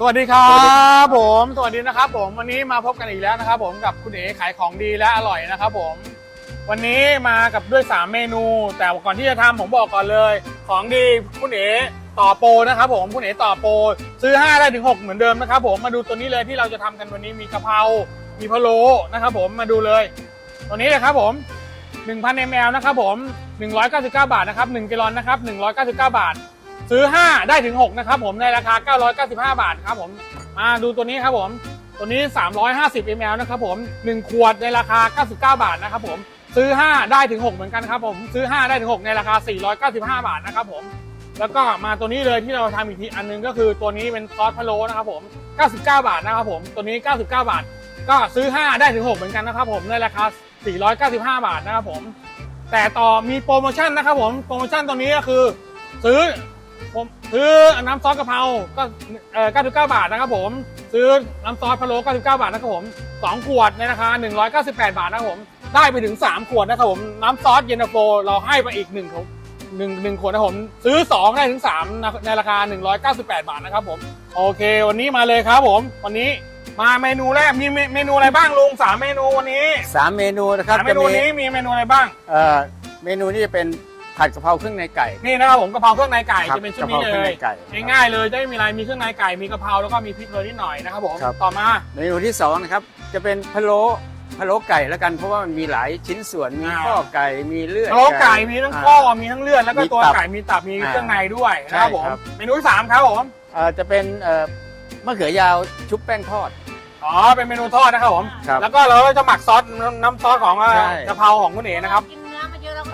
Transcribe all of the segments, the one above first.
สวัสดีครับผม สวัสดีนะครับ ผมวันนี้มาพบกันอีกแล้วนะครับ ผมกับคุณเอ๋ขายของดีและอร่อยนะครับ ผม วันนี้มากับด้วย 3 เมนู แต่ก่อนที่จะทำผมบอกก่อนเลย ของดีคุณเอ๋ต่อโปรนะครับ ผมคุณเอ๋ต่อโปรซื้อ 5 ได้ถึง 6 เหมือนเดิมนะครับ ผมมาดูตัวนี้เลยที่เราจะทำกันวันนี้มีกะเพรา มีพะโล้นะครับ ผมมาดูเลย ตัวนี้เลยครับ ผม 1,000 ml นะครับ ผม 199 บาทนะครับ1กิโลนะครับ199 บาท ซื้อ 5 ได้ถึง 6 นะครับผมในราคา 995 บาทครับผมมาดูตัวนี้ครับผม ตัวนี้ 350 ml นะครับผม 1 ขวดในราคา 99 บาทนะครับผมซื้อ 5 ได้ถึง 6 เหมือนกันครับผมซื้อ 5 ได้ถึง 6 ในราคา 495 บาทนะครับผมแล้วก็มาตัวนี้เลยที่เราทำอีกทีอันหนึงก็คือตัวนี้เป็นซอสพะโล้นะครับผม 99 บาทนะครับผมตัวนี้ 99 บาท ก็ซื้อ 5 ได้ถึง 6 เหมือนกันนะครับผมในราคา 495 บาทนะครับผม แต่ต่อมีโปรโมชั่นนะครับผมโปรโมชั่นตรงนี้ก็คือซื้อ ผมซื้อน้ำซอสกะเพราก็เอ่อ99 บาทนะครับผม ซื้อน้ำซอสพะโล้99 บาทนะครับผม2ขวดในราคา 198 บาทนะครับผม ได้ไปถึง 3 ขวดนะครับผม น้ำซอสเย็นตาโฟเราให้ไปอีก1ขวดหนึ่งหนึ่งขวดนะครับผม ซื้อ 2 ได้ถึง3นะในราคา 198 บาทนะครับผม โอเค วันนี้มาเลยครับผม วันนี้มาเมนูแรกมีเมเมนูอะไรบ้างลุงสามเมนูวันนี้สามเมนูนะครับสามเมจะนูมีนี้มีเมนูอะไรบ้าง เอ่อเมนูนี้จะเป็น ผัดกะเพราเครื่องในไก่ นี่นะครับผมกะเพราเครื่องในไก่ครับจะเป็นชุดนี้กะเพราเลเครื่องยในไก่ง่ายๆเลยจะไม่มีอะไรมีเครื่องในไก่มีกะเพราแล้วก็มีพริกเลยนิดหน่อยนะครับผมครับ ต่อมาเมนูที่สองนะครับจะเป็นพะโล้พะโล้ไก่แล้วกันเพราะว่ามันมีหลายชิ้นส่วนมีข้อไก่มีเลือด โลไก่มีทั้งข้อมีทั้งเลือดแล้วก็มีตัวตับไก่มีตับมีอ่าเครื่องในด้วยนะครับผมใช่ครับ เมนูที่สามครับผมเอ่อจะเป็นเอ่อมะเขือยาวชุบแป้งทอด อ๋อเป็นเมนูทอดนะครับผมครับแล้วก็เราก็จะหมักซอสน้ำน้ำซอสของใช่ กะเพราของคุณเอ๋นะครับกินเนื้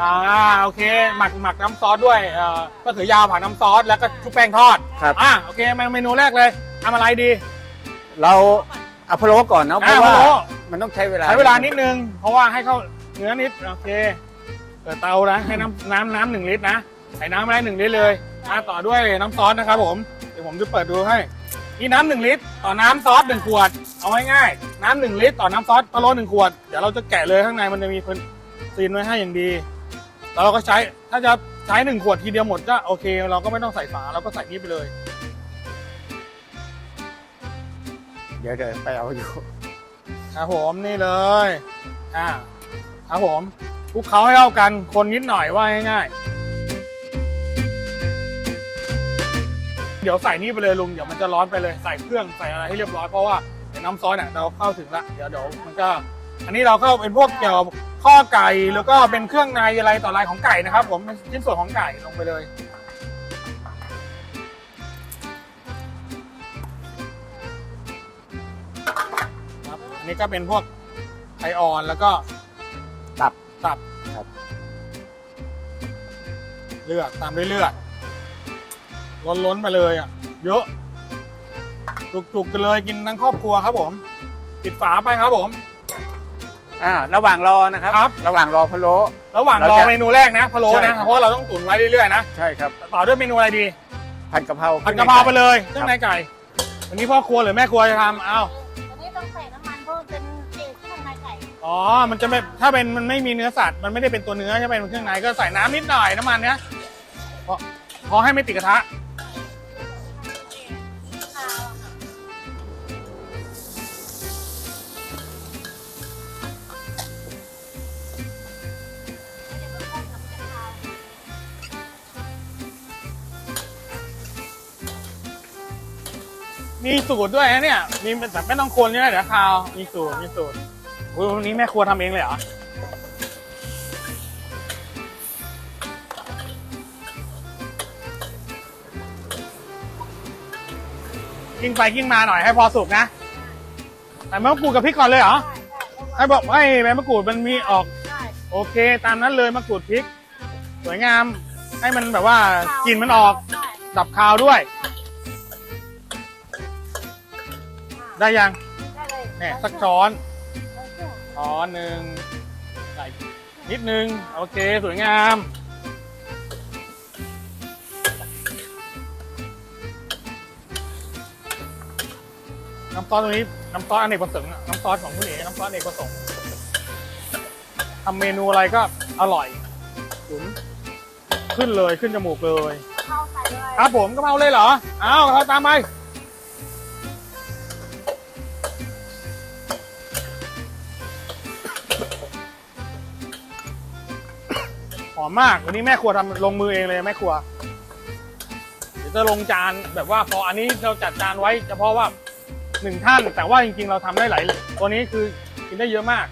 อมาเยอะแล้วก็อ่าโอเค หมักหมักน้ำซอสด้วยเอ่อมะเขือยาวผัดน้ำซอสแล้วก็ชุบแป้งทอดครับ อ่าโอเคมาเมนูแรกเลยทำอะไรดี เราเอาพะโล้ก่อนเนาะเพอ่าราะว่าพะโล้ มันต้องใช้เวลาใช้เวลานิดนึง เพราะว่าให้เข้าเนื้อนิดโอเคเปิดเตานะให้น้ำน้ำน้ำหนึ่งลิตรนะใส่น้ำมาได้หนึ่งลิตรเลยอะต่อด้วยน้ำซอสนะครับผมเดี๋ยวผมจะเปิดดูให้นี่น้ำหนึ่งลิตรต่อน้ำซอสหนึ่งขวดเอาง่ายๆน้ำหนึ่งลิตรต่อน้ำซอสพะโล้หนึ่งขวดเดี๋ยวเราจะแกะเลยข้างในมันจะมีพื้นซีนไว้ให้อย่างดี แล้วเราก็ใช้ถ้าจะใช้หนึ่งขวดทีเดียวหมดก็โอเค เราก็ไม่ต้องใส่ฝาเราก็ใส่นี่ไปเลย เดี๋ยวเดี๋ยวไปเอาอยู่ครับผมนี่เลยอ่าครับผมคลุกเคล้าให้เข้ากันคนนิดหน่อยว่าง่ายๆเดี๋ยวใส่นี่ไปเลยลุงเดี๋ยวมันจะร้อนไปเลยใส่เครื่องใส่อะไรให้เรียบร้อยเพราะว่าในน้ำซอสเนี่ยเราเข้าถึงละเดี๋ยวเดี๋ยวมันก็ อันนี้เราเข้าเป็นพวกเกี่ยวกับ ข้อไก่แล้วก็เป็นเครื่องในอะไรต่ออะไรของไก่นะครับ ผมเป็นชิ้นส่วนของไก่ลงไปเลย ครับอันนี้ก็เป็นพวกไข่อ่อนแล้วก็ตับตับครับ เลือดตามด้วยเลือดล้นล้นๆไปเลยอะ เยอะ จุกๆกันเลยกินทั้งครอบครัวครับผม ปิดฝาไปครับผม อ่าระหว่างรอนะครับครับระหว่างรอพะโล้ ระหว่างรอเราจะเมนูแรกนะพะโล้ใช่ นะเพราะว่าเราต้องตุ๋นไว้เรื่อยๆนะใช่ครับต่อด้วยเมนูอะไรดีผัดกะเพราผัดกะเพราไปเลยเครื่องในไก่วันนี้พ่อครัวหรือแม่ครัวจะทำเอาอันนี้ต้องใส่น้ำมันเพราะมันเป็นเอกเครื่องในไก่อ๋อมันจะไม่ถ้าเป็นมันไม่มีเนื้อสัตว์มันไม่ได้เป็นตัวเนื้อใช่ไหมเป็นเครื่องในก็ใส่น้ำนิดหน่อยน้ำมันเนี้ยพอพอให้ไม่ติดกระทะ มีสูตรด้วยนะเนี่ย มีแต่ไม่ต้องคนใช่ไหมเดี๋ยวคาว มีสูตร มีสูตรอุ๊ยวันนี้แม่ครัวทำเองเลยเหรอ กิ้งไปกิ้งมาหน่อยให้พอสุกนะใส่มะกรูดกับพริกก่อนเลยเหรอ ให้บอกให้ใบมะกรูดมันมีออก โอเค ตามนั้นเลยมะกรูดพริก สวยงาม ให้มันแบบว่ากลิ่นมันออก ดับคาวด้วย ได้ยังได้เลยเนี่ยสักช้อนเอาเครื่องช้อนหนึ่งใส่นิดนึง โอเค สวยงาม น้ำซอสตรงนี้ น้ำซอสอเนกประสงค์อะน้ำซอสของคุณเอ๋น้ำซอสอเนกประสงค์ทำเมนูอะไรก็อร่อยขุนขึ้นเลยขึ้นจมูกเลย เข้าใส่เลย ครับผมกะเพราเลยเหรอ เอากะเพราตามไป อมมากวันนี้แม่ครัวทำลงมือเองเลยแม่ครัวเดี๋ยวจะลงจานแบบว่าพออันนี้เราจัดจานไว้เฉพาะว่าหนึ่งท่าน แต่ว่าจริงๆ เราทำได้หลายตัวนี้คือกินได้เยอะมาก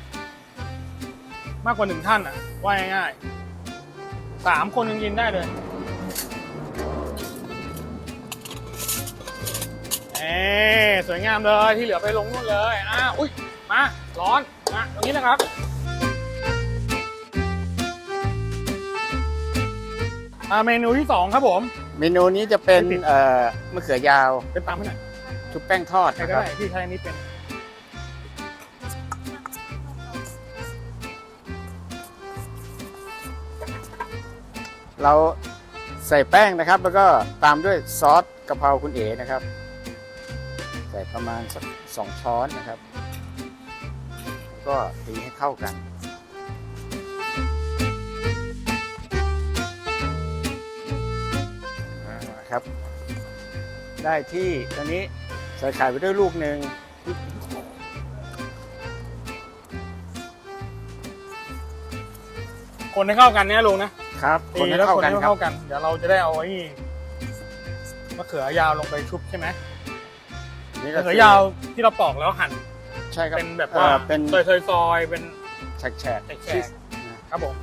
มากกว่าหนึ่งท่านอะ ว่าง่ายๆสามคนยังกินได้เลยเอ้สวยงามเลยที่เหลือไปลงนู่นเลยอ้าอุ้ยมาร้อนมาตรงนี้นะครับ อ่าเมนูที่สองครับผม เมนูนี้จะเป็นไม่ติด เอ่อมะเขือยาวเป็นตามให้หน่อยชุบแป้งทอดใครนะก็ครับได้ที่ใช้อันนี้เป็นเราใส่แป้งนะครับ แล้วก็ตามด้วยซอสกะเพราคุณเอ๋นะครับ ใส่ประมาณสักสองช้อนนะครับแล้วก็ตีให้เข้ากัน ครับ ได้ที่ตอนนี้ใส่ไข่ไปด้วยลูกหนึ่งคนให้เข้ากันเนี่ยลุงนะครับคตีนให้แล้วเข้าคนกันให้ครับเข้ากันเดี๋ยวเราจะได้เอาไอ้นี่มะเขือยาวลงไปชุบใช่ไหมนี่มะก็เขืคืออยาวที่เราปอกแล้วหั่นใช่ครับเป็นแบบอ่ว่าเป็นซอยซอยซอยๆเป็นแฉกแฉกแฉกๆชีสนะครับผม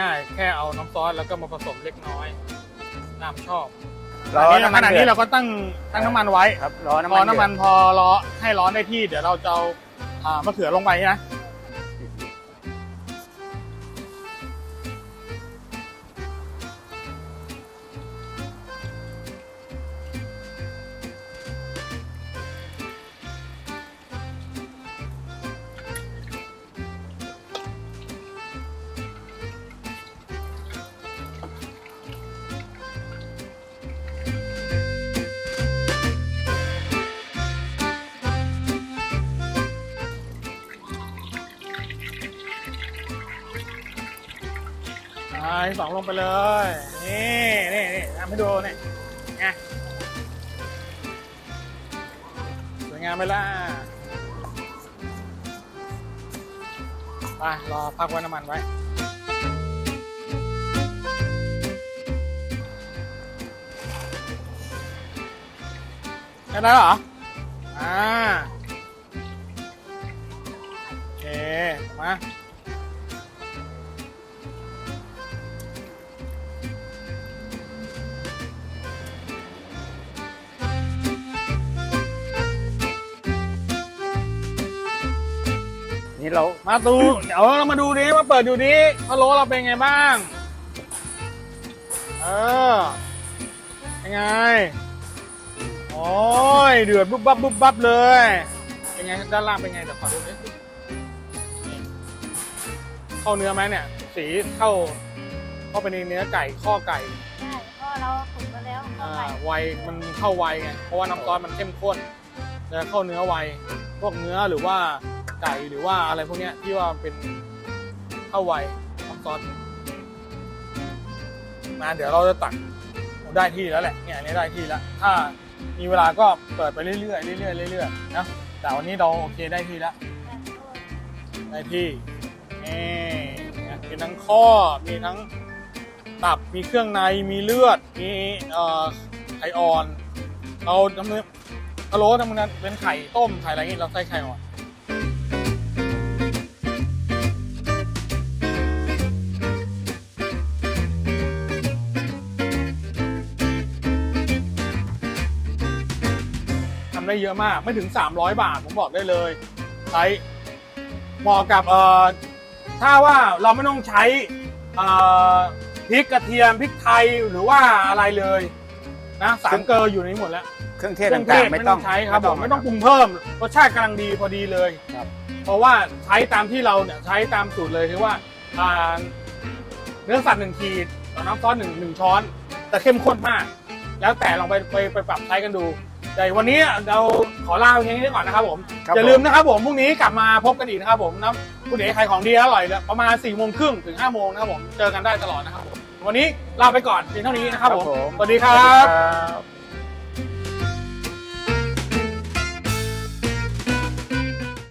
ง่ายๆ แค่เอาน้ำซอสแล้วก็มาผสมเล็กน้อยน้ำชอบรออันนี้น้ำมันขณะเดืนี้อดเราก็ตั้งตั้งน้ำมันไว้ครับรอน้ำพอมันน้ำมันเดือดพอร้อให้ร้อนได้ที่ เดี๋ยวเราจะเอาอ่ามะเขือลงไปนะ สองลงไปเลย นี่นี่นี่ทำให้ดูนี่ไงสวยงามไหมล่ะไปรอพักไว้น้ำมันไว้ได้แล้วเหรอ อ่า โอเค มา นี่เรามาดูเดี๋ยวเรามาดูดิมาเปิดดูดิพะโล้เราเป็นไงบ้าง เออยังไง โอ้ยเดือดบุ๊บบับบุ๊บบับเลยเป็นไงด้านล่างเป็นไงเดี๋ยวขอดูดินี่เข้าเนื้อไหมเนี่ย สีเข้าเข้าไปในเนื้อไก่ข้อไก่ใช่เพราะเราตุ๋นมาแล้วเข้าอ่าไปไวมันเข้าไวไงเพราะว่าน้ำซอสมันเข้มข้นจะเข้าเนื้อไวพวกเนื้อหรือว่าไก่หรือว่าอะไรพวกเนี้ยที่ว่าเป็นเข้าไวน้ำซอสมาเดี๋ยวเราจะตักได้ที่แล้วแหละเนี่ยอันนี้ได้ที่แล้ว ถ้ามีเวลาก็เปิดไปเรื่อยๆเรื่อยๆเรื่อยๆนะแต่วันนี้เราโอเคได้ที่แล้ว ได้ที่นี่มีทั้งข้อมีทั้งตับมีเครื่องในมีเลือดมีเอ่อไข่อ่อน เราทำเนื้อพะโล้ทำเนั้นเป็นไข่ต้มไข่อะไรอย่างงี้เราใส่ไข่อ่อน ได้เยอะมาก ไม่ถึง 300 บาทผมบอกได้เลยใช้เหมาะกับเอ่อถ้าว่าเราไม่ต้องใช้เอ่อพริกกระเทียมพริกไทยหรือว่าอะไรเลยนะสามเกลออยู่ในนี้หมดแล้ว เครื่องเทศเครื่องเทต่างศๆไม่ไม่ต้ต้อองงใช้ครับผมไม่ต้องปรุงเพิ่มรสชาติกำลังดีพอดีเลย ครับ เพราะว่าใช้ตามที่เราเนี่ยใช้ตามสูตรเลยคือว่าอ่าเนื้อสัตว์หนึ่งขีดต่อน้ำซอสหนึ่งหนึ่งช้อน แต่เข้มข้นมาก แล้วแต่ลองไปไปไปปรับใช้กันดู แต่วันนี้เราขอลาไปแค่นี้ก่อนนะครับผมครับอย่าลืมนะครับผมพรุ่งนี้กลับมาพบกันอีกนะครับผมนะคุณเอ๋ขายของดีอร่อยแล้วประมาณ4ี่โมงครึ่งถึง5้าโมงนะครับผมเจอกันได้ตลอดนะครับผมวันนี้ลาไปก่อนเพียงเท่านี้นะครับผมครับผมสวัสดีครับครับ